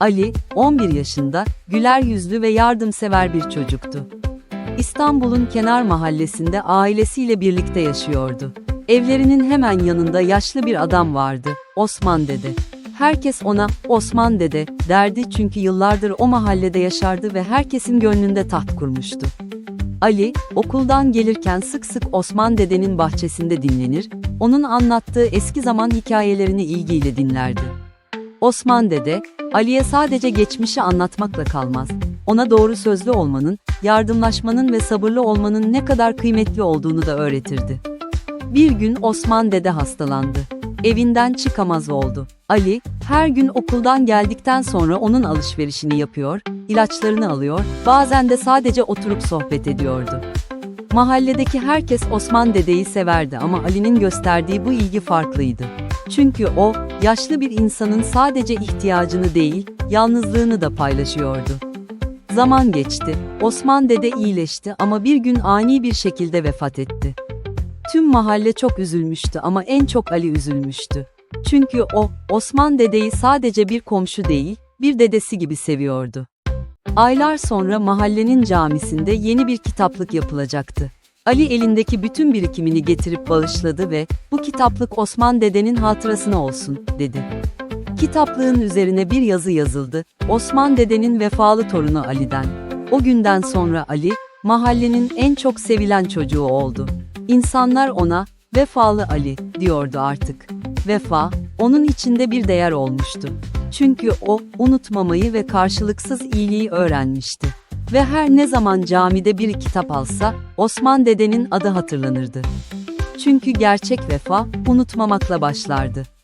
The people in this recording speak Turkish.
Ali, 11 yaşında, güler yüzlü ve yardımsever bir çocuktu. İstanbul'un kenar mahallesinde ailesiyle birlikte yaşıyordu. Evlerinin hemen yanında yaşlı bir adam vardı, Osman dede. Herkes ona Osman dede derdi çünkü yıllardır o mahallede yaşardı ve herkesin gönlünde taht kurmuştu. Ali, okuldan gelirken sık sık Osman dedenin bahçesinde dinlenir, onun anlattığı eski zaman hikayelerini ilgiyle dinlerdi. Osman dede, Ali'ye sadece geçmişi anlatmakla kalmaz, ona doğru sözlü olmanın, yardımlaşmanın ve sabırlı olmanın ne kadar kıymetli olduğunu da öğretirdi. Bir gün Osman dede hastalandı. Evinden çıkamaz oldu. Ali, her gün okuldan geldikten sonra onun alışverişini yapıyor, ilaçlarını alıyor, bazen de sadece oturup sohbet ediyordu. Mahalledeki herkes Osman dedeyi severdi ama Ali'nin gösterdiği bu ilgi farklıydı. Çünkü o, yaşlı bir insanın sadece ihtiyacını değil, yalnızlığını da paylaşıyordu. Zaman geçti. Osman dede iyileşti ama bir gün ani bir şekilde vefat etti. Tüm mahalle çok üzülmüştü ama en çok Ali üzülmüştü. Çünkü o, Osman dedeyi sadece bir komşu değil, bir dedesi gibi seviyordu. Aylar sonra mahallenin camisinde yeni bir kitaplık yapılacaktı. Ali elindeki bütün birikimini getirip bağışladı ve bu kitaplık Osman dedenin hatırasına olsun, dedi. Kitaplığın üzerine bir yazı yazıldı, Osman dedenin vefalı torunu Ali'den. O günden sonra Ali, mahallenin en çok sevilen çocuğu oldu. İnsanlar ona, vefalı Ali, diyordu artık. Vefa, onun içinde bir değer olmuştu. Çünkü o, unutmamayı ve karşılıksız iyiliği öğrenmişti. Ve her ne zaman camide bir kitap alsa, Osman dedenin adı hatırlanırdı. Çünkü gerçek vefa, unutmamakla başlardı.